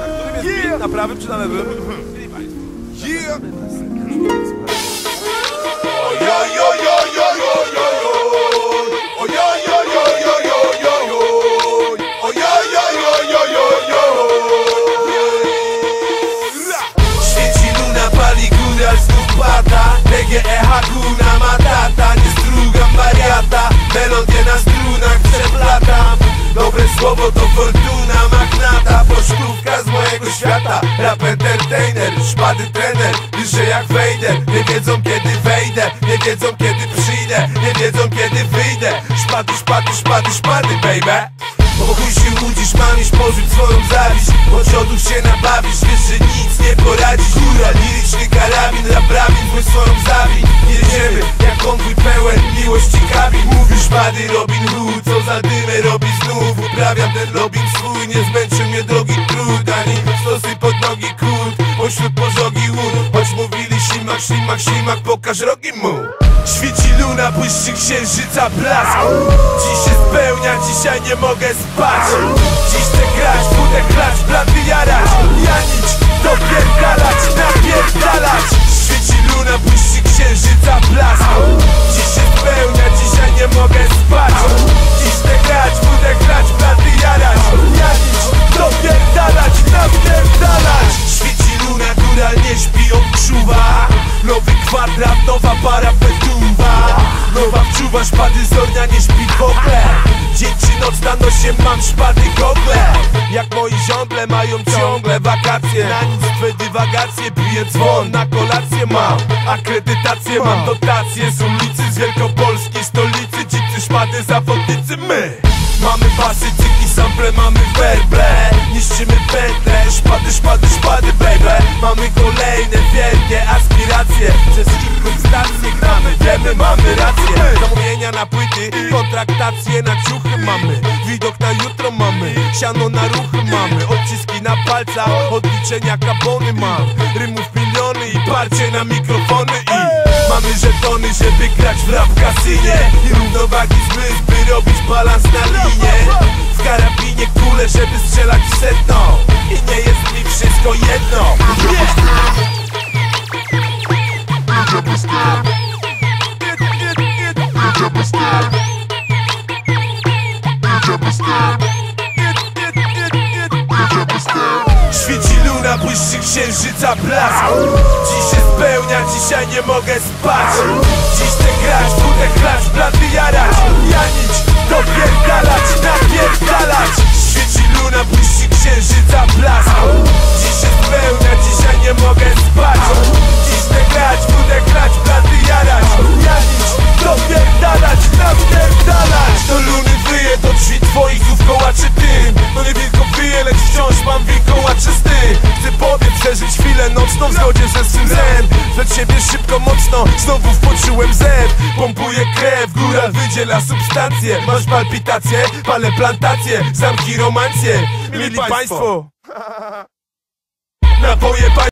Na którym jest? Na prawym czy na lewym? Yeah! Pada PGE Hakuna Matata Nie strugam wariata Melodię na Dobre słowo to fortuna magnata Pocztówka z mojego świata. Rap entertainer, szpady trener Piszę jak wejdę Nie wiedzą kiedy wejdę Nie wiedzą kiedy przyjdę Nie wiedzą kiedy wyjdę. Szpady, szpady, szpady, szpady baby. Bo chuj się łudzisz, mamisz porzuć swoją zawiść. Od ciodów się nabawisz, wiesz, że nic nie poradzisz. Góra, liryczny karabin, raprawin, zły swoją zawin Jedziemy jak konwój pełen miłości kabin. Mówisz Buddy Robin Hood, co za dymę robi znów Uprawiam ten lobbying swój, nie zmęczył mnie drogi trud Ani stosy pod nogi kult, pośród pożogi łód Choć mówili ślimak, ślimak, ślimak, pokaż rogi mu. Świeci luna, błyszczy księżyca blask. Dziś się spełnia, dzisiaj nie mogę spać. Dziś chcę grać, budę klacz, blandy jarać Janić, dopierdalać, napierdalać kwadrat, nowa para petuwa Nowa wczuwa, szpady zornia nie śpi w ogóle. Dzień czy noc na nosie mam szpady gogle. Jak moi ziomble mają ciągle wakacje. Na nic twe dywagacje Piję dzwon, na kolację mam Akredytację mam, dotacje Z ulicy z wielkopolskiej stolicy. Dzicy szpady, zawodnicy my. Mamy basy, cyki, sample, mamy werble. Niszczymy pętle, szpady, szpady, szpady, aspiracje Przez kilku stacje gramy, wiemy, mamy rację. Zamówienia na płyty, kontraktacje na ciuchy mamy. Widok na jutro mamy, siano na ruchy mamy. Odciski na palcach, odliczenia kabony mam. Rymów miliony i parcie na mikrofony i Mamy żetony, żeby grać w rap kasynie. I równowagi zmysł, by robić balans na linie. W karabinie kule, żeby strzelać w setno. I nie jest mi wszystko jedno Świeci luna, błyszczy księżyca blask. Dziś się spełnia, dzisiaj nie mogę spać. Dziś chcę grać, budę klacz, blady jarać. Janić, dopierdalać, napierdalać. Świeci luna, błyszczy księżyca blask. Dziś się spełnia, dzisiaj nie mogę Przed siebie szybko, mocno, znowu wpoczułem zen Pompuję krew, góra wydziela substancje. Masz palpitacje, palę plantacje, zamki romancje. Mili państwo. Napoje